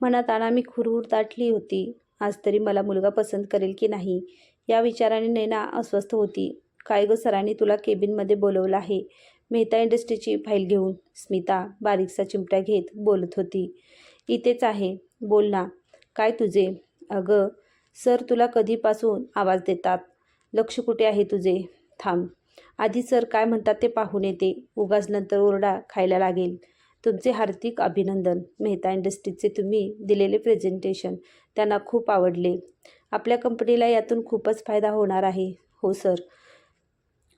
मनात मी हुरहुर दाटली होती. आज तरी मला मुलगा पसंत करेल की नाही या विचाराने नैना अस्वस्थ होती. काय गं सरांनी तुला केबिनमध्ये बोलवलं आहे? मेहता इंडस्ट्रीची फाईल घेऊन. स्मिता बारीकसा चिमट्या घेत बोलत होती. इथेच आहे. बोल ना. काय तुझे? अगं सर तुला कधीपासून आवाज देतात? लक्ष कुठे आहे तुझे? थांब. आधी सर काय म्हणतात ते पाहून येते. उगाच नंतर ओरडा खायला लागेल. तुमचे हार्दिक अभिनंदन. मेहता इंडस्ट्रीजचे तुम्ही दिलेले प्रेझेंटेशन त्यांना खूप आवडले. आपल्या कंपनीला यातून खूपच फायदा होणार आहे. हो सर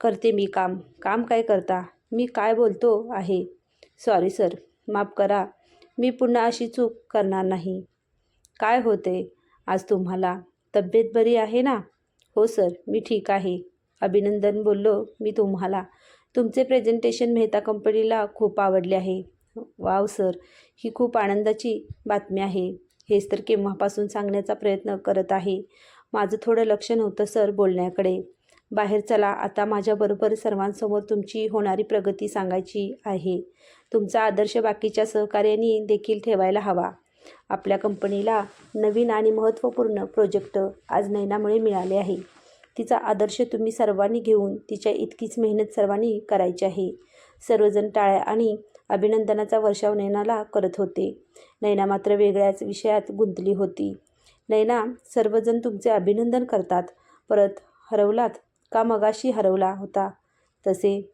करते मी काम. काम काय करता? मी काय बोलतो आहे? सॉरी सर माफ करा. मी पुन्हा अशी चूक करणार नाही. काय होते आज तुम्हाला तब्येत बरी आहे ना? हो सर मी ठीक आहे. अभिनंदन बोललो मी तुम्हाला. तुमचे प्रेझेंटेशन मेहता कंपनीला खूप आवडले आहे. Wow sir. ही खूप आनंदाची बातमी आहे. हेच तर केव्हापासून सांगण्याचा प्रयत्न करत आहे. माझं थोडं लक्ष नव्हतं सर बोलण्याकडे. बाहेर चला आता माझ्याबरोबर सर्वांसमोर तुमची होणारी प्रगती सांगायची आहे. तुमचा आदर्श बाकीच्या सहकार्याने देखील ठेवायला हवा. आपल्या कंपनीला नवीन आणि महत्त्वपूर्ण प्रोजेक्ट आज नैनामुळे मिळाले आहे. तिचा आदर्श तुम्ही सर्वांनी घेऊन तिच्या इतकीच मेहनत सर्वांनी करायची आहे. सर्वजण टाळ्या आणि अभिनंदनाचा वर्षाव नैनाला करत होते. नैना मात्र वेगळ्याच विषयात गुंतली होती. नैना सर्वजण तुमचे अभिनंदन करतात. परत हरवलात का मगाशी हरवला होता? तसे.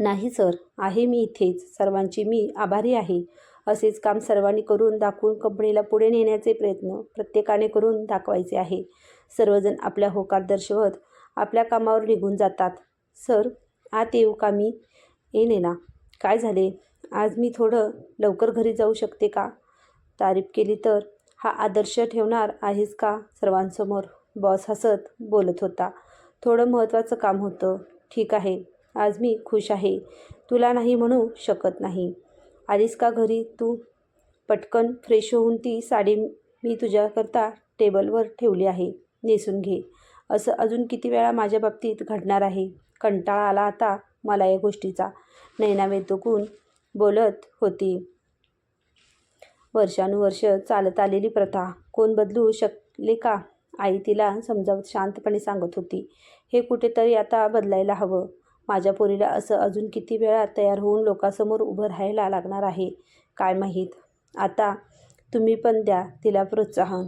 नाही सर. आहे मी इथेच. सर्वांची मी आभारी आहे. असेच काम सर्वांनी करून दाखवून कंपनीला पुढे नेण्याचे प्रयत्न प्रत्येकाने करून दाखवायचे आहे. सर्वजण आपल्या होकार दर्शवत आपल्या कामावर निघून जातात. सर आत येऊ का मी? येणे ना काय झाले? आज मी थोडं लवकर घरी जाऊ शकते का? तारीफ केली तर? हा आदर्श ठेवणार आहेस का? सर्वांसमोर. बॉस हसत बोलत होता. थोडं महत्त्वाचं काम होतं. ठीक आहे. आज मी खुश आहे. तुला नाही म्हणू शकत नाही. आलीस का घरी तू? पटकन फ्रेश होऊन ती साडी मी तुझ्याकरता टेबलवर ठेवली आहे. नेसून घे. असं अजून किती वेळा माझ्या बाबतीत घडणार आहे? कंटाळा आला आता मला या गोष्टीचा. नैनावेतुकून बोलत होती. वर्षानुवर्ष चालत आलेली प्रथा कोण बदलू शकले का? आई तिला समजावत शांतपणे सांगत होती. हे कुठेतरी आता बदलायला हवं. माझ्या पोरीला असं अजून किती वेळा तयार होऊन लोकांसमोर उभं राहायला लागणार आहे? काय माहीत? आता तुम्ही पण द्या तिला प्रोत्साहन.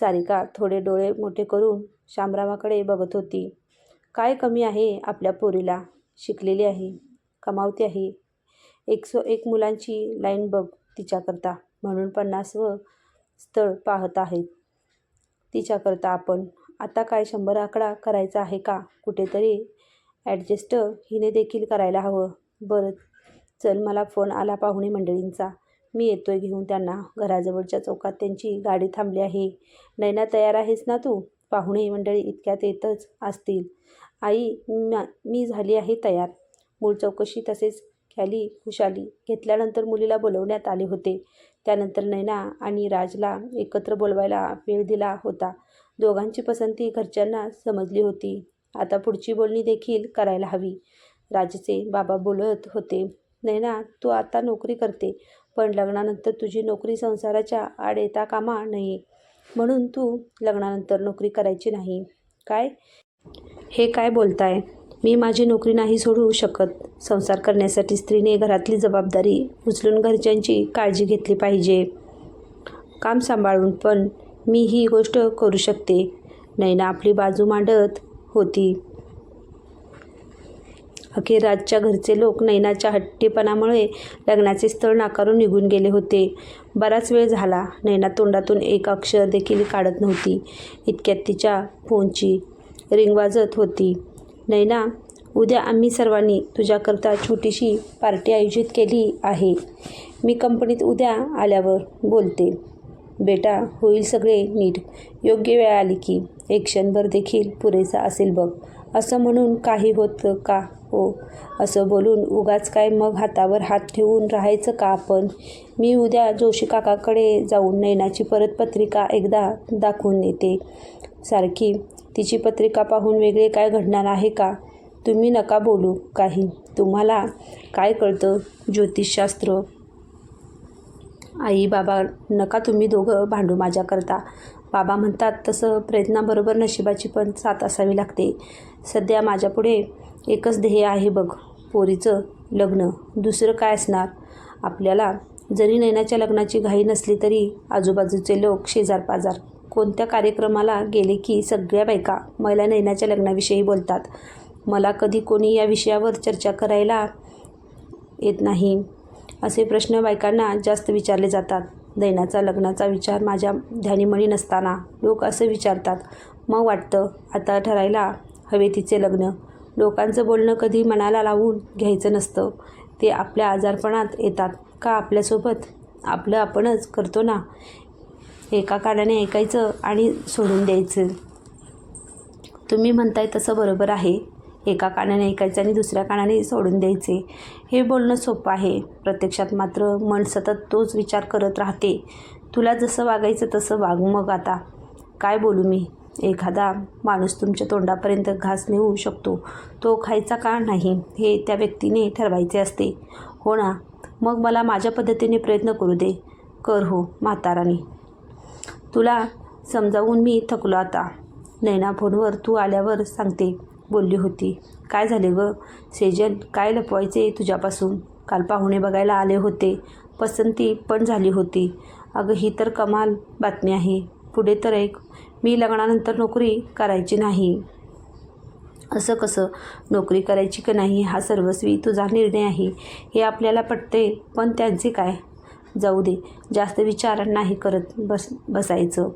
सारिका थोडे डोळे मोठे करून शामरामाकडे बघत होती. काय कमी आहे आपल्या पोरीला? शिकलेली आहे. कमावते आहे. एकसो एक मुलांची लाईन बघ तिच्याकरता. म्हणून पन्नास व स्थळ पाहत आहेत. तिच्याकरता आपण. आता काय शंभर आकडा करायचा आहे का? कुठेतरी ॲडजस्ट हिने देखील करायला हवं. बरं चल मला फोन आला पाहुणे मंडळींचा. मी येतोय घेऊन त्यांना. घराजवळच्या चौकात त्यांची गाडी थांबली आहे. नैना तयार आहेस ना तू? पाहुणे मंडळी इतक्यात येतच असतील. आई मी झाली आहे तयार. मूळ चौकशी तसेच ख्याली खुशाली घेतल्यानंतर मुलीला बोलवण्यात आले होते. त्यानंतर नैना आणि राजला एकत्र बोलवायला वेळ दिला होता. दोघांची पसंती घरच्यांना समजली होती. आता पुढची बोलणी देखील करायला हवी. राजचे बाबा बोलत होते नैना तू आता नोकरी करते पण लग्नानंतर तुझी नोकरी संसाराच्या आड येता कामा नये. म्हणून तू लग्नानंतर नोकरी करायची नाही. काय? हे काय बोलताय? मी माझी नोकरी नाही सोडू शकत. संसार करण्यासाठी स्त्रीने घरातली जबाबदारी उचलून घरच्यांची काळजी घेतली पाहिजे. काम सांभाळून पण मी ही गोष्ट करू शकते. नैना आपली बाजू मांडत होती. अखेर राजच्या घरचे लोक नैनाच्या हट्टीपणामुळे लग्नाचे स्थळ नाकारून निघून गेले होते. बराच वेळ झाला. नैना तोंडातून एक अक्षर देखील काढत नव्हती. इतक्यात तिच्या फोनची रिंग वाजत होती. नैना उद्या आम्ही सर्वांनी तुझ्याकरता छोटीशी पार्टी आयोजित केली आहे. मी कंपनीत उद्या आल्यावर बोलते. बेटा होईल सगळे नीट. योग्य वेळ आली की एक क्षणभर देखील पुरेसा असेल बघ. असं म्हणून काही होतं का? हो. असं बोलून उगाच काय मग हातावर हात ठेवून राहायचं का आपण? मी उद्या जोशी काकाकडे जाऊन नैनाची परत पत्रिका एकदा दाखवून येते सारखी. तिची पत्रिका पाहून वेगळे काय घडणार आहे का? तुम्ही नका बोलू काही. तुम्हाला काय कळतं? ज्योतिषशास्त्र. आई बाबा नका तुम्ही दोघं भांडू माझ्याकरता. बाबा म्हणतात तसं प्रयत्नाबरोबर नशिबाची पण साथ असावी लागते. सध्या माझ्यापुढे एकच ध्येय आहे बघ पोरीचं लग्न. दुसरं काय असणार? आपल्याला जरी नैनाच्या लग्नाची घाई नसली तरी आजूबाजूचे लोक शेजारपाजार. कोणत्या कार्यक्रमाला गेले की सगळ्या बायका मला नैनाच्या लग्नाविषयी बोलतात? मला कधी कोणी या विषयावर चर्चा करायला येत नाही असे प्रश्न बायकांना जास्त विचारले जातात. दैनाचा लग्नाचा विचार माझ्या ध्यानीमणी नसताना लोक असं विचारतात मग वाटतं आता ठरायला हवे तिचे लग्न? लोकांचं बोलणं कधी मनाला लावून घ्यायचं नसतं. ते आपल्या आजारपणात येतात. का आपल्यासोबत? आपलं आपणच करतो ना. एका कानाने ऐकायचं आणि सोडून द्यायचं. तुम्ही म्हणताय तसं बरोबर आहे. एका कानाने ऐकायचं आणि दुसऱ्या कानाने सोडून द्यायचे. हे बोलणं सोपं आहे. प्रत्यक्षात मात्र मन सतत तोच विचार करत राहते. तुला जसं वागायचं तसं वाग मग आता. काय बोलू मी? एखादा माणूस तुमच्या तोंडापर्यंत घास नेऊ शकतो. तो खायचा का नाही हे त्या व्यक्तीने ठरवायचे असते. हो ना? मग मला माझ्या पद्धतीने प्रयत्न करू दे. कर हो म्हातारानी. तुला समजावून मी थकलो आता. नैना फोनवर तू आल्यावर सांगते बोलली होती. काय झाले ग? सेजल काय लपवायचे तुझ्यापासून? काल पाहुणे बघायला आले होते. पसंती पण झाली होती. अगं ही तर कमाल बातमी आहे. पुढे तर एक मी लग्नानंतर नोकरी करायची नाही. असं कसं? नोकरी करायची का नाही? हा सर्वस्वी तुझा निर्णय आहे. हे आपल्याला पटते पण त्यांचे काय? जाऊ दे जास्त विचार नाही करत बस बसायचं.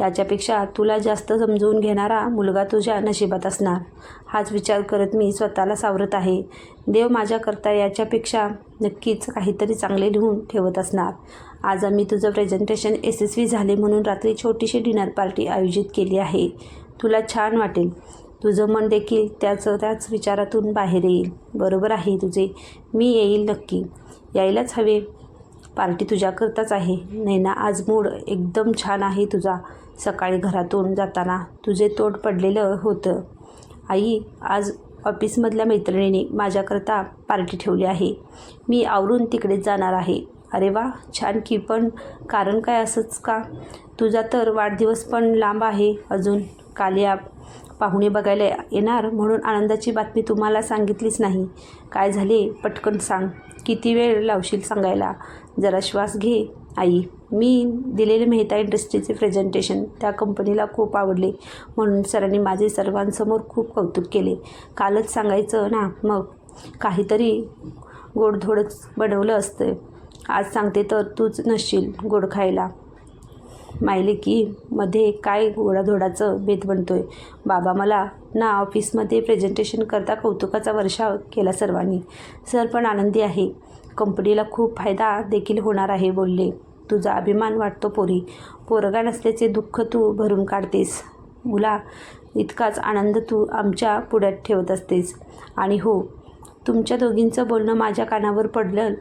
याच्यापेक्षा तुला जास्त समजवून घेणारा मुलगा तुझ्या नशिबात असणार. हाच विचार करत मी स्वतःला सावरत आहे. देव माझ्याकरता याच्यापेक्षा नक्कीच काहीतरी चांगले लिहून ठेवत असणार. आज आम्ही तुझं प्रेझेंटेशन यशस्वी झाले म्हणून रात्री छोटीशी डिनर पार्टी आयोजित केली आहे. तुला छान वाटेल. तुझं मन देखील त्याचं त्याच विचारातून बाहेर येईल. बरोबर आहे तुझे. मी येईल नक्की. यायलाच हवे. पार्टी तुझ्याकरताच आहे. नैना आज मूड एकदम छान आहे तुझा. सकाळी घरातून जाताना तुझे तोड पडलेलं होतं. आई आज ऑफिसमधल्या मैत्रिणीने माझ्याकरता पार्टी ठेवली आहे. मी आवरून तिकडेच जाणार आहे. अरे वा छान की पण कारण काय असंच का? तुझा तर वाढदिवस पण लांब आहे अजून. काल या पाहुणे बघायला येणार म्हणून आनंदाची बातमी तुम्हाला सांगितलीच नाही. काय झाले? पटकन सांग. किती वेळ लावशील सांगायला? जरा श्वास घे आई. मी दिलेले मेहता इंडस्ट्रीचे प्रेझेंटेशन त्या कंपनीला खूप आवडले म्हणून सरांनी माझे सर्वांसमोर खूप कौतुक केले. कालच सांगायचं ना? मग? काहीतरी गोडधोडच बनवलं असतं. आज सांगते तर तूच नसशील गोड खायला. मायलेकीमध्ये काय गोडाधोडाचं बेत बनतोय? बाबा मला ना ऑफिसमध्ये प्रेझेंटेशन करता कौतुकाचा वर्षाव केला सर्वांनी. सर पण आनंदी आहे. कंपनीला खूप फायदा देखील होणार आहे बोलले. तुझा अभिमान वाटतो पोरी. पोरगा नसल्याचे दुःख तू भरून काढतेस. मुला इतकाच आनंद तू आमच्या पुढ्यात ठेवत असतेस. आणि हो तुमच्या दोघींचं बोलणं माझ्या कानावर पडलं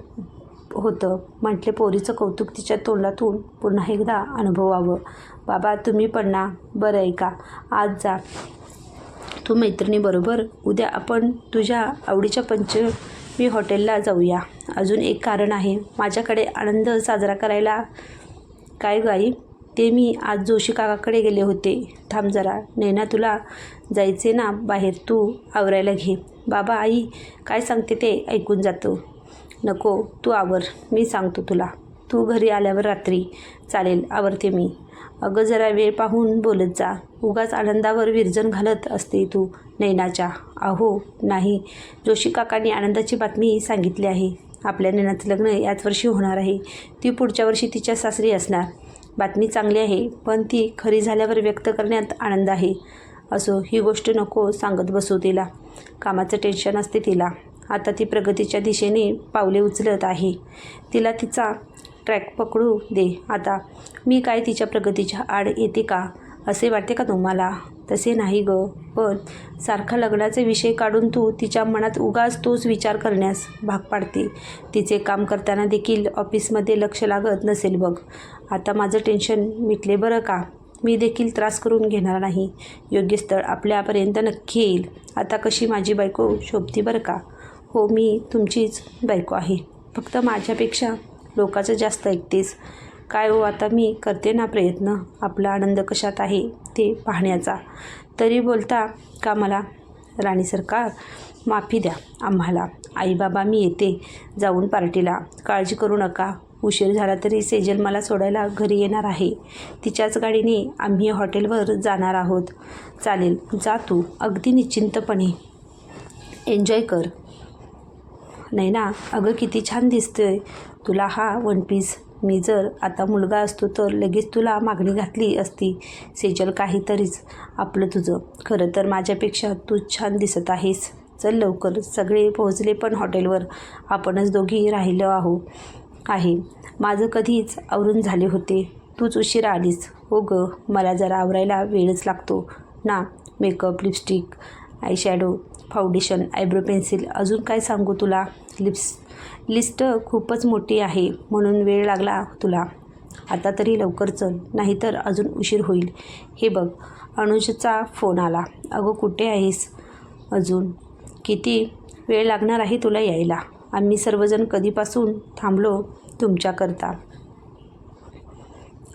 होतं. म्हटले पोरीचं कौतुक तिच्या तोंडातून पुन्हा एकदा अनुभवावं. बाबा तुम्ही पण ना. बरं आहे का? आज जा. तू मैत्रिणीबरोबर उद्या आपण तुझ्या आवडीच्या पंचमी हॉटेलला जाऊया. अजून एक कारण आहे. माझ्याकडे आनंद साजरा करायला काय गाई? ते मी आज जोशी काकाकडे गेले होते. थांब जरा. नैना तुला जायचे ना? बाहेर तू आवरायला घे. बाबा आई काय सांगते ते ऐकून जातो. नको तू आवर मी सांगतो तुला. तू घरी आल्यावर रात्री चालेल आवरते मी. अगं जरा वेळ पाहून बोलत जा. उगाच आनंदावर विरजन घालत असते तू नैनाच्या. अहो नाही. जोशी काकांनी आनंदाची बातमी सांगितली आहे. आपल्या नैनाचं लग्न याच वर्षी होणार आहे. ती पुढच्या वर्षी तिच्या सासरी असणार. बातमी चांगली आहे पण ती खरी झाल्यावर व्यक्त करण्यात आनंद आहे. असो ही गोष्ट नको सांगत बसू तिला. कामाचं टेन्शन असते तिला. आता ती प्रगतीच्या दिशेने पावले उचलत आहे. तिला तिचा ट्रॅक पकडू दे. आता मी काय तिच्या प्रगतीच्या आड येते का? असे वाटते का तुम्हाला? तसे नाही ग. पण सारखा लग्नाचे विषय काढून तू तिच्या मनात उगाच तोच विचार करण्यास भाग पाडते. तिचे काम करताना देखील ऑफिसमध्ये लक्ष लागत नसेल बघ. आता माझं टेन्शन मिटले बरं का? मी देखील त्रास करून घेणार नाही. योग्य स्थळ आपल्यापर्यंत नक्की येईल. आता कशी माझी बायको शोभती बरं का? हो मी तुमचीच बायको आहे. फक्त माझ्यापेक्षा लोकांचं जास्त ऐकतेस. काय हो आता मी करते ना प्रयत्न. आपला आनंद कशात आहे ते पाहण्याचा. तरी बोलता का मला राणी सरकार माफी द्या आम्हाला. आई बाबा मी येते जाऊन पार्टीला. काळजी करू नका. उशीर झाला तरी सेजल मला सोडायला घरी येणार आहे. तिच्याच गाडीने आम्ही हॉटेलवर जाणार आहोत. चालेल जा तू. अगदी निश्चिंतपणे. एन्जॉय कर. नाही ना अगं किती छान दिसतोय. तुला हा वन पीस मी जर आता मुलगा असतो तर लगेच तुला मागणी घातली असती. सेजल काहीतरीच. आपलं तुझं. खरं तर माझ्यापेक्षा तू छान दिसत आहेस. चल लवकर. सगळे पोहोचले पण हॉटेलवर. आपणच दोघी राहिलो आहो. आहे. माझं कधीच आवरून झाले होते. तूच उशिरा आलीस. हो ग. मला जरा आवरायला वेळच लागतो. ना makeup lipstick eye shadow foundation eyebrow pencil. अजून काय सांगू तुला? लिप्स लिस्ट खूपच मोठी आहे म्हणून वेळ लागला तुला. आता तरी लवकर चल नाहीतर अजून उशीर होईल. हे बघ अनुजचा फोन आला. अगं कुठे आहेस? अजून. किती वेळ लागणार आहे तुला यायला? आम्ही सर्वजण कधीपासून थांबलो तुमच्याकरता?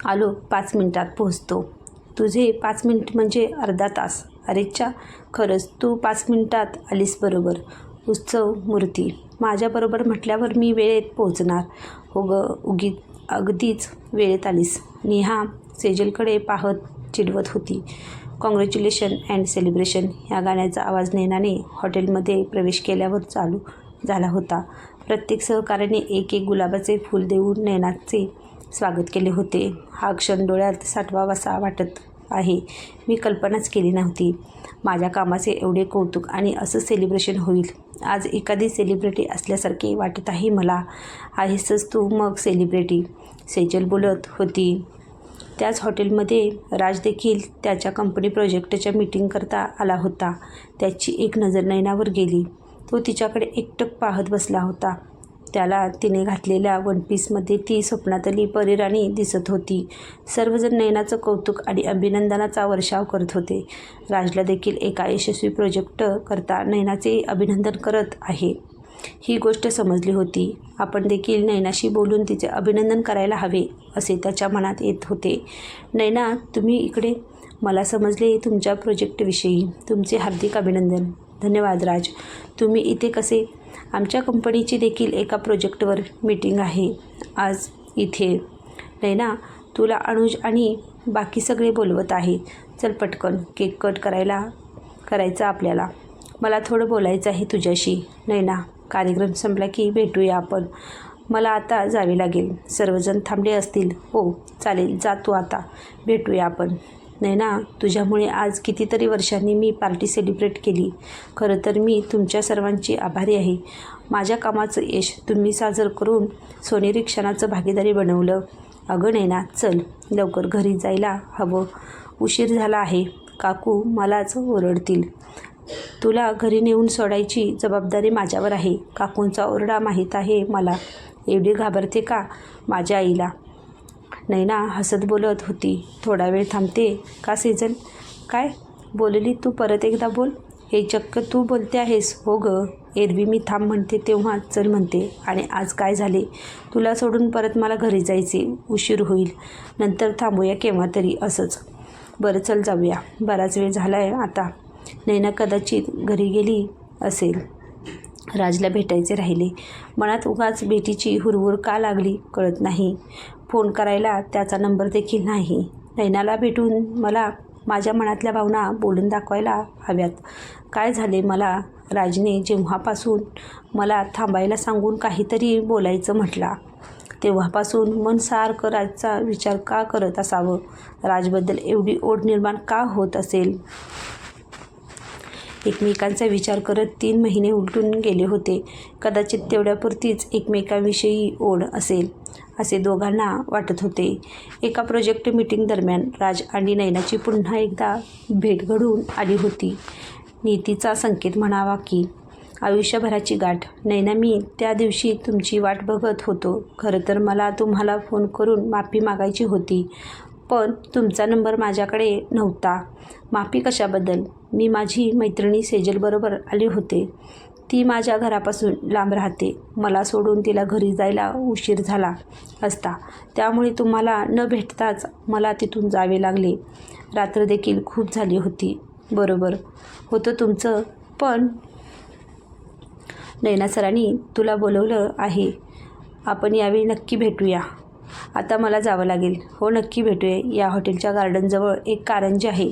आलो पाच मिनटात पोहोचतो. तुझे पाच मिनिट म्हणजे अर्धा तास. अरेच्छा खरंच तू पाच मिनटात आलीस बरोबर. उत्सव मूर्ती. माझ्याबरोबर म्हटल्यावर मी वेळेत पोहोचणार. हो ग उगी अगदीच वेळेत आलीस. नेहा सेजलकडे पाहत चिडवत होती. कॉंग्रॅच्युलेशन अँड सेलिब्रेशन ह्या गाण्याचा आवाज नेनाने हॉटेलमध्ये प्रवेश केल्यावर चालू झाला होता. प्रत्येक सहकार्याने एक एक गुलाबाचे फूल देऊन नैनाचे स्वागत केले होते. हा क्षण डोळ्यात साठवावासा वाटत आहे. मी कल्पनाच केली नव्हती. माझ्या कामाचे एवढे कौतुक आणि असं सेलिब्रेशन होईल आज एखादी सेलिब्रिटी असल्यासारखे वाटत आहे मला. आहेसच तू मग सेलिब्रिटी सेजल बोलत होती. त्याच हॉटेलमध्ये राज देखील त्याच्या कंपनी प्रोजेक्टच्या मीटिंगकरता आला होता. त्याची एक नजर नैनावर गेली. तो तिच्याकडे एकटक पाहत बसला होता. त्याला तिने घातलेल्या वन पीसमध्ये ती स्वप्नातली परिराणी दिसत होती. सर्वजण नयनाचं कौतुक आणि अभिनंदनाचा वर्षाव करत होते. राजला देखील एका यशस्वी प्रोजेक्ट करता नयनाचे अभिनंदन करत आहे. ही गोष्ट समजली होती. आपण देखील नैनाशी बोलून तिचे अभिनंदन करायला हवे असे त्याच्या मनात येत होते. नैना तुम्ही इकडे? मला समजले तुमच्या प्रोजेक्टविषयी तुमचे हार्दिक अभिनंदन. धन्यवाद राज. तुम्ही इथे कसे? आमच्या कंपनीची देखील एका प्रोजेक्टवर मीटिंग आहे. आज इथे. नैना तुला अनुज आणि बाकी सगळे बोलवत आहेत. चल पटकन केक कट करायला करायचं आपल्याला. मला थोडं बोलायचं आहे तुझ्याशी. नैना कार्यक्रम संपला की भेटूया आपण. मला आता जावे लागेल. सर्वजण थांबले असतील. हो चालेल जातो आता. भेटूया आपण. नैना तुझ्यामुळे आज कितीतरी वर्षांनी मी पार्टी सेलिब्रेट केली. खरं तर मी तुमच्या सर्वांची आभारी आहे. माझ्या कामाचं यश तुम्ही साजर करून सोनेरी क्षणाचं भागीदारी बनवलं. अगं नैना चल लवकर घरी जायला हवं. उशीर झाला आहे. काकू मलाच ओरडतील. तुला घरी नेऊन सोडायची जबाबदारी माझ्यावर आहे. काकूंचा ओरडा माहीत आहे मला. एवढी घाबरते का माझ्या आईला? नैना हसत बोलत होती. थोडा वेळ थांबते का सीजन? काय? बोलली तू परत एकदा बोल. हे चक्क तू बोलते आहेस हो ग. एरवी मी थांब म्हणते तेव्हा चल म्हणते. आणि आज काय झाले? तुला सोडून परत मला घरी जायचे उशीर होईल. नंतर थांबूया केव्हा तरी असंच. बरं चल जाऊया. बराच वेळ झाला आहे आता. नैना कदाचित घरी गेली असेल. राजला भेटायचे राहिले. मनात उगाच भेटीची हुरहुर का लागली कळत नाही. फोन करायला त्याचा नंबर देखील नाही. नैनाला भेटून मला माझ्या मनातल्या भावना बोलून दाखवायला हव्यात. काय झाले मला? राजने जेव्हापासून मला थांबायला सांगून काहीतरी बोलायचं म्हटला तेव्हापासून मन सारखं राजचा विचार का करत असावं? राजबद्दल एवढी ओढ निर्माण का होत असेल? एकमेकांचा विचार करत तीन महिने उलटून गेले होते. कदाचित तेवढ्यापुरतीच एकमेकांविषयी ओढ असेल असे दोघांना वाटत होते. एका प्रोजेक्ट मीटिंग दरम्यान राज आणि नैनाची पुन्हा एकदा भेट घडून आली होती. नीतीचा संकेत म्हणावा की आयुष्यभराची गाठ. नैना मी त्या दिवशी तुमची वाट बघत होतो. खरं तर मला तुम्हाला फोन करून माफी मागायची होती पण तुमचा नंबर माझ्याकडे नव्हता. माफी कशाबद्दल? मी माझी मैत्रिणी सेजलबरोबर आले होते. ती माझ्या घरापासून लांब राहते. मला सोडून तिला घरी जायला उशीर झाला असता. त्यामुळे तुम्हाला न भेटताच मला तिथून जावे लागले. रात्र देखील खूप झाली होती. बरोबर होतं तुमचं. पण नैना सरांनी तुला बोलवलं आहे. आपण यावेळी नक्की भेटूया. आता मला जावं लागेल. हो नक्की भेटूया. या हॉटेलच्या गार्डनजवळ एक कारंजी आहे.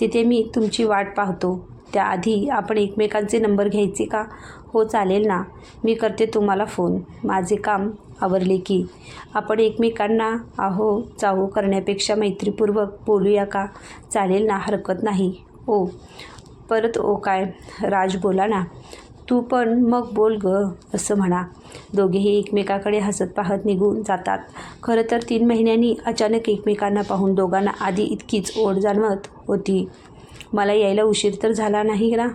तिथे मी तुमची वाट पाहतो. त्याआधी आपण एकमेकांचे नंबर घ्यायचे का? हो चालेल ना. मी करते तुम्हाला फोन. माझे काम आवरले की. आपण एकमेकांना आहो चाहो करण्यापेक्षा मैत्रीपूर्वक बोलूया का? चालेल ना हरकत नाही. ओ परत ओ काय? राज बोला ना. तू पण मग बोल ग असं म्हणा. दोघेही एकमेकाकडे हसत पाहत निघून जातात. खरं तर तीन महिन्यांनी अचानक एकमेकांना पाहून दोघांना आधी इतकीच ओढ जाणवत होती. मला यायला उशीर तर झाला नाही ना?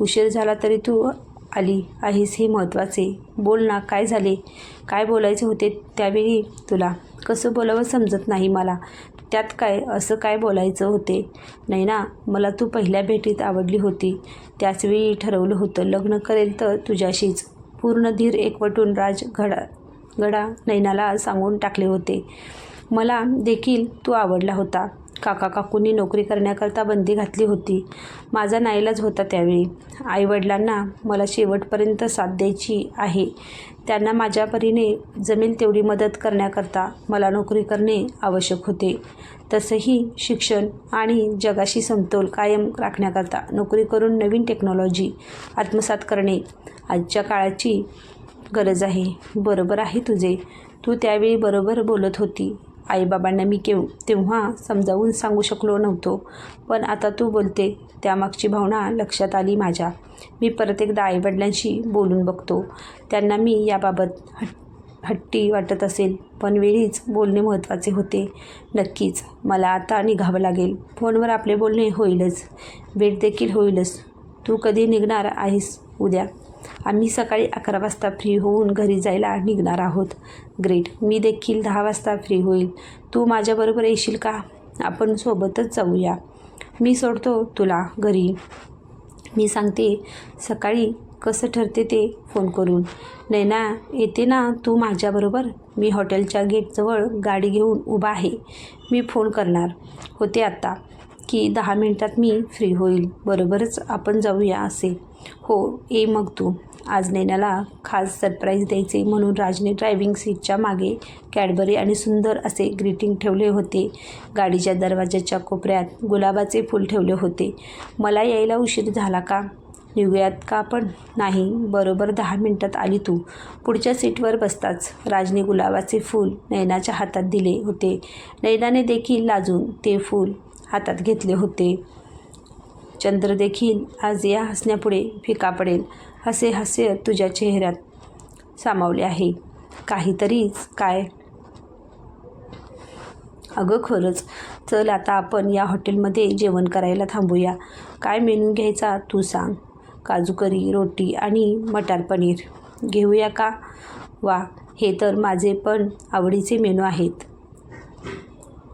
उशीर झाला तरी तू आली आहेस हे महत्त्वाचे. बोल ना काय झाले? काय बोलायचे होते त्यावेळी तुला? कसं बोलावं समजत नाही मला. त्यात काय? असं काय बोलायचं होते? नाही ना मला तू पहिल्या भेटीत आवडली होती. त्याचवेळी ठरवलं होतं लग्न करेल तर तुझ्याशीच. पूर्ण धीर एकवटून राज घडा गडा नैनाला सांगून टाकले होते. मला देखील तू आवडला होता. काका काकूंनी नोकरी करण्याकरता बंदी घातली होती. माझा नाईलाज होता त्यावेळी. आईवडिलांना मला शेवटपर्यंत साथ द्यायची आहे. त्यांना माझ्या परीने जमेल तेवढी मदत करण्याकरता मला नोकरी करणे आवश्यक होते. तसंही शिक्षण आणि जगाशी समतोल कायम राखण्याकरता नोकरी करून नवीन टेक्नॉलॉजी आत्मसात करणे आजच्या काळाची गरज आहे. बरोबर आहे तुझे. तू त्यावेळी बरोबर बोलत होती. आईबाबांना मी केव तेव्हा समजावून सांगू शकलो नव्हतो. पण आता तू बोलते त्यामागची भावना लक्षात आली माझ्या. मी परत एकदा आईवडिलांशी बोलून बघतो. त्यांना मी याबाबत हट हट्टी वाटत असेल पण वेळीच बोलणे महत्त्वाचे होते. नक्कीच मला आता निघावं लागेल. फोनवर आपले बोलणे होईलच. भेट देखील होईलच. तू कधी निघणार आहेस उद्या? आम्ही सकाळी अकरा वाजता फ्री होऊन घरी जायला निघणार आहोत. ग्रेट मी देखील दहा वाजता फ्री होईल. तू माझ्याबरोबर येशील का? आपण सोबतच जाऊया. मी सोडतो तुला घरी. मी सांगते सकाळी कसं ठरते ते फोन करून. नैना येते ना तू माझ्याबरोबर? मी हॉटेलच्या गेटजवळ गाडी घेऊन उभा आहे. मी फोन करणार होते आत्ता की दहा मिनटात मी फ्री होईल. बरोबरच आपण जाऊया असे. हो ये मग तू. आज नैनाला खास सरप्राईज द्यायचे म्हणून राजने ड्रायव्हिंग सीटच्या मागे कॅडबरी आणि सुंदर असे ग्रीटिंग ठेवले होते. गाडीच्या दरवाजाच्या कोपऱ्यात गुलाबाचे फूल ठेवले होते. मला यायला उशीर झाला का? निघूयात का आपण? नाही बरोबर दहा मिनटात आली तू. पुढच्या सीटवर बसताच राजने गुलाबाचे फूल नैनाच्या हातात दिले होते. नैनाने देखील लाजून ते फूल हातात घेतले होते. चंद्र देखील आज या हसण्यापुढे फिका पडेल हसे हास्य तुझ्या चेहऱ्यात सामावले आहे. काहीतरीच काय? अगं खरंच चल आता आपण या हॉटेलमध्ये जेवण करायला थांबूया. काय मेनू घ्यायचा तू सांग. काजू करी रोटी आणि मटार पनीर. घेऊया का? वा हे तर माझे पण आवडीचे मेनू आहेत.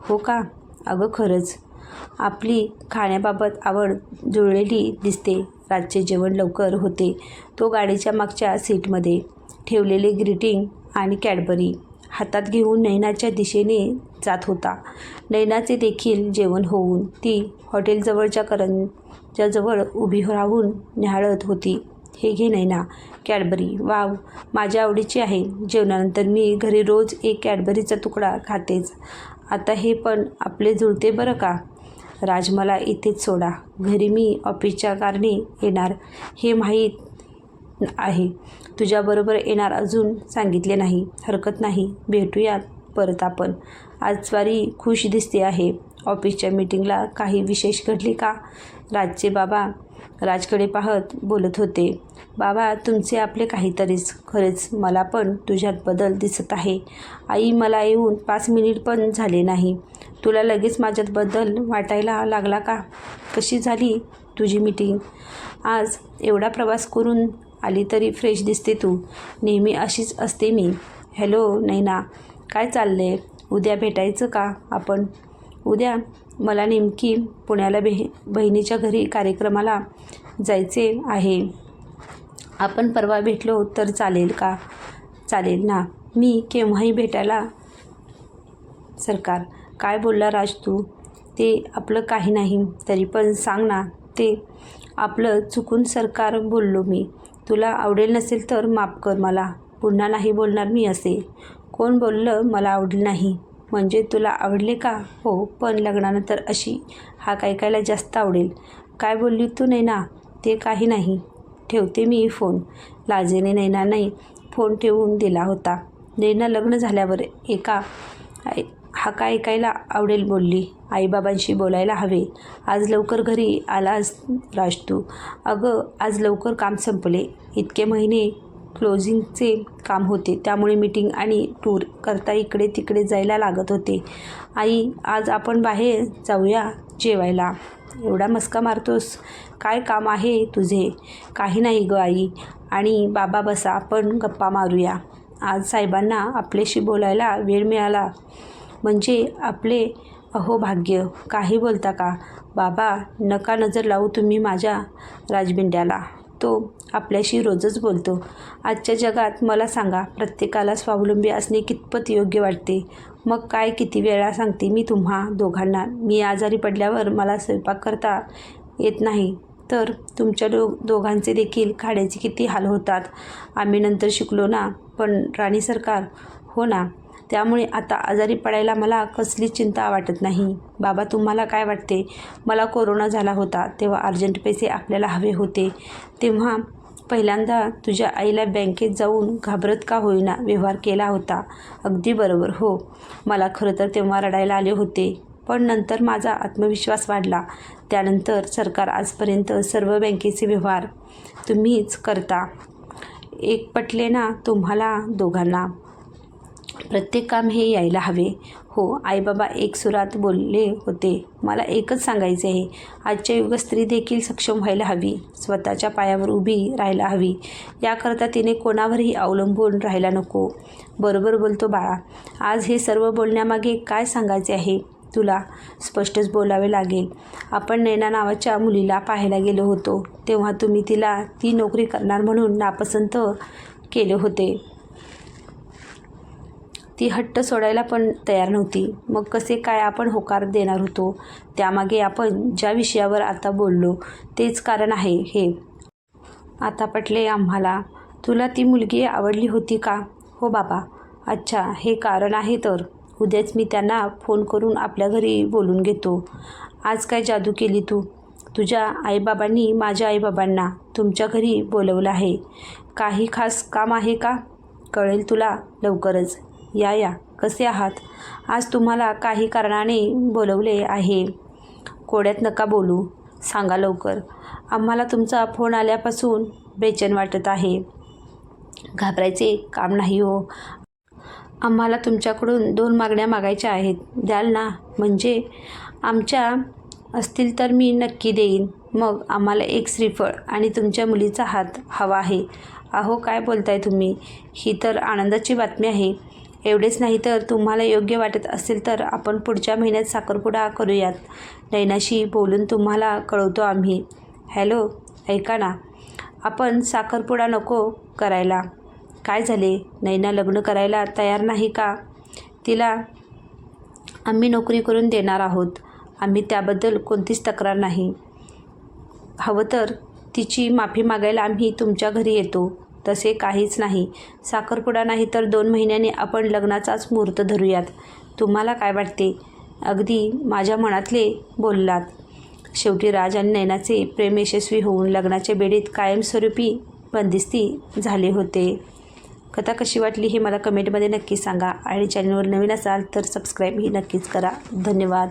हो का? अगं खरंच आपली खाण्याबाबत आवड जुळलेली दिसते. रातचे जेवण लवकर होते. तो गाडीच्या मागच्या सीटमध्ये ठेवलेले ग्रीटिंग आणि कॅडबरी हातात घेऊन नैनाच्या दिशेने जात होता. नैनाचे देखील जेवण होऊन ती हॉटेलजवळच्या करंजाजवळ उभी राहून न्याहाळत होती. हे घे नैना कॅडबरी. वाव माझ्या आवडीची आहे. जेवणानंतर मी घरी रोज एक कॅडबरीचा तुकडा खातेच. आता हे पण आपले जुळते बरं का? राज मला इथेच सोडा. घरी मी ऑफिसच्या कारणे येणार हे माहीत आहे. तुझ्याबरोबर येणार अजून सांगितले नाही. हरकत नाही. भेटूयात परत आपण. आज स्वारी खुश दिसते आहे. ऑफिसच्या मीटिंगला काही विशेष घडले का? राजचे बाबा राजकडे पाहत बोलत होते बाबा तुमचे आपले काहीतरीच खरेच मला पण तुझ्यात बदल दिसत आहे. आई मला येऊन पाच मिनिट पण झाले नाही. तुला लगेच माझ्यात बदल वाटायला लागला का? कशी झाली तुझी मीटिंग आज एवढा प्रवास करून आली तरी फ्रेश दिसते तू. नेहमी अशीच असते मी. हॅलो नैना. काय चाललं आहे उद्या भेटायचं का आपण? उद्या मला नेमकी पुण्याला बहि बहिणीच्या घरी कार्यक्रमाला जायचे आहे. आपण परवा भेटलो तर चालेल का? चालेल ना. मी केव्हाही भेटायला सरकार. काय बोलला राज तू? ते आपलं काही नाही. तरी पण सांग ना. ते आपलं चुकून सरकार बोललो मी. तुला आवडेल नसेल तर माफ कर मला. पुन्हा नाही बोलणार मी असे. कोण बोललं मला आवडलं नाही? म्हणजे तुला आवडले का? हो पण लग्नानंतर अशी हा ऐकायला जास्त आवडेल. काय बोलली तू नैना? ते काही नाही. ठेवते मी फोन. लाजेने नैनाने फोन ठेवून दिला होता. नैना लग्न झाल्यावर एका हा काय ऐकायला आवडेल बोलली. आईबाबांशी बोलायला हवे. आज लवकर घरी आलास राज तू. अगं आज लवकर काम संपले. इतके महिने क्लोजिंगचे काम होते. त्यामुळे मीटिंग आणि टूर करता इकडे तिकडे जायला लागत होते. आई आज आपण बाहेर जाऊया जेवायला. एवढा मस्का मारतोस. काय काम आहे तुझे? काही नाही ग आई. आणि बाबा बसा आपण गप्पा मारूया. आज साहेबांना आपल्याशी बोलायला वेळ मिळाला. म्हणजे आपले अहो भाग्य काही बोलता का? बाबा नका नजर लावू तुम्ही माझ्या राजबिंड्याला. तो आपल्याशी रोजच बोलतो. आजच्या जगात मला सांगा प्रत्येकाला स्वावलंबी असणे कितपत योग्य वाटते? मग काय किती वेळा सांगते मी तुम्हा दोघांना? मी आजारी पडल्यावर मला स्वयंपाक करता येत नाही. तर तुमच्या दो दोघांचे देखील खाण्याचे किती हाल होतात? आम्ही नंतर शिकलो ना? पण राणी सरकार हो ना? त्यामुळे आता आजारी पडायला मला कसली चिंता वाटत नाही. बाबा तुम्हाला काय वाटते? मला कोरोना झाला होता तेव्हा अर्जंट पैसे आपल्याला हवे होते. तेव्हा पहिल्यांदा तुझ्या आईला बँकेत जाऊन घाबरत का होईना व्यवहार केला होता? अगदी बरोबर हो. मला खरं तर तेव्हा रडायला आले होते. पण नंतर माझा आत्मविश्वास वाढला. त्यानंतर सरकार आजपर्यंत सर्व बँकेचे व्यवहार तुम्हीच करता. एक पटले ना तुम्हाला दोघांना. प्रत्येक काम हे यायला हवे. हो आईबाबा एक सुरात बोलले होते. मला एकच सांगायचे आहे. आजच्या युगात स्त्री देखील सक्षम व्हायला हवी. स्वतःच्या पायावर उभी राहायला हवी. याकरता तिने कोणावरही अवलंबून राहायला नको. बरोबर बोलतो बाळा. आज हे सर्व बोलण्यामागे काय सांगायचे आहे? तुला स्पष्टच बोलावे लागेल. आपण नैना नावाच्या मुलीला पाहायला गेलो होतो. तेव्हा तुम्ही तिला ती नोकरी करणार म्हणून नापसंत केले होते. ती हट्ट सोडायला पण तयार नव्हती. मग कसे काय आपण होकार देणार होतो? त्यामागे आपण ज्या विषयावर आता बोललो तेच कारण आहे हे. आता पटले आम्हाला. तुला ती मुलगी आवडली होती का? हो बाबा. अच्छा हे कारण आहे तर. उद्याच मी त्यांना फोन करून आपल्या घरी बोलून घेतो. आज काय जादू केली तू? तुझ्या आईबाबांनी माझ्या आईबाबांना तुमच्या घरी बोलवलं आहे. काही खास काम आहे का? कळेल तुला लवकरच. या या. कसे आहात? आज तुम्हाला काही कारणाने बोलवले आहे. कोड्यात नका बोलू. सांगा लवकर. आम्हाला तुमचा फोन आल्यापासून बेचन वाटत आहे. घाबरायचे काम नाही हो. आम्हाला तुमच्याकडून दोन मागण्या मागायच्या आहेत. द्याल ना? म्हणजे आमच्या असतील तर मी नक्की देईन. मग आम्हाला एक श्रीफळ आणि तुमच्या मुलीचा हात हवा आहे. अहो काय बोलताय तुम्ही? ही तर आनंदाची बातमी आहे. एवढेच नाही तर तुम्हाला योग्य वाटत असेल तर आपण पुढच्या महिन्यात साखरपुडा करूयात. नैनाशी बोलून तुम्हाला कळवतो आम्ही. हॅलो ऐका ना. आपण साखरपुडा नको करायला. काय झाले? नैना लग्न करायला तयार नाही का? तिला आम्ही नोकरी करून देणार आहोत. आम्ही त्याबद्दल कोणतीच तक्रार नाही. हवं तर तिची माफी मागायला आम्ही तुमच्या घरी येतो. तसे काहीच नाही. साखरपुडा नाही तर दोन महिन्याने आपण लग्नाचाच मुहूर्त धरूयात. तुम्हाला काय वाटते? अगदी माझ्या मनातले बोललात. शेवटी राज आणि नैनाचे प्रेम यशस्वी होऊन लग्नाच्या बेडीत कायमस्वरूपी बंदिस्ती झाले होते. कथा कशी वाटली हे मला कमेंटमध्ये नक्की सांगा आणि चॅनलवर नवीन असाल तर सबस्क्राईबही नक्कीच करा. धन्यवाद.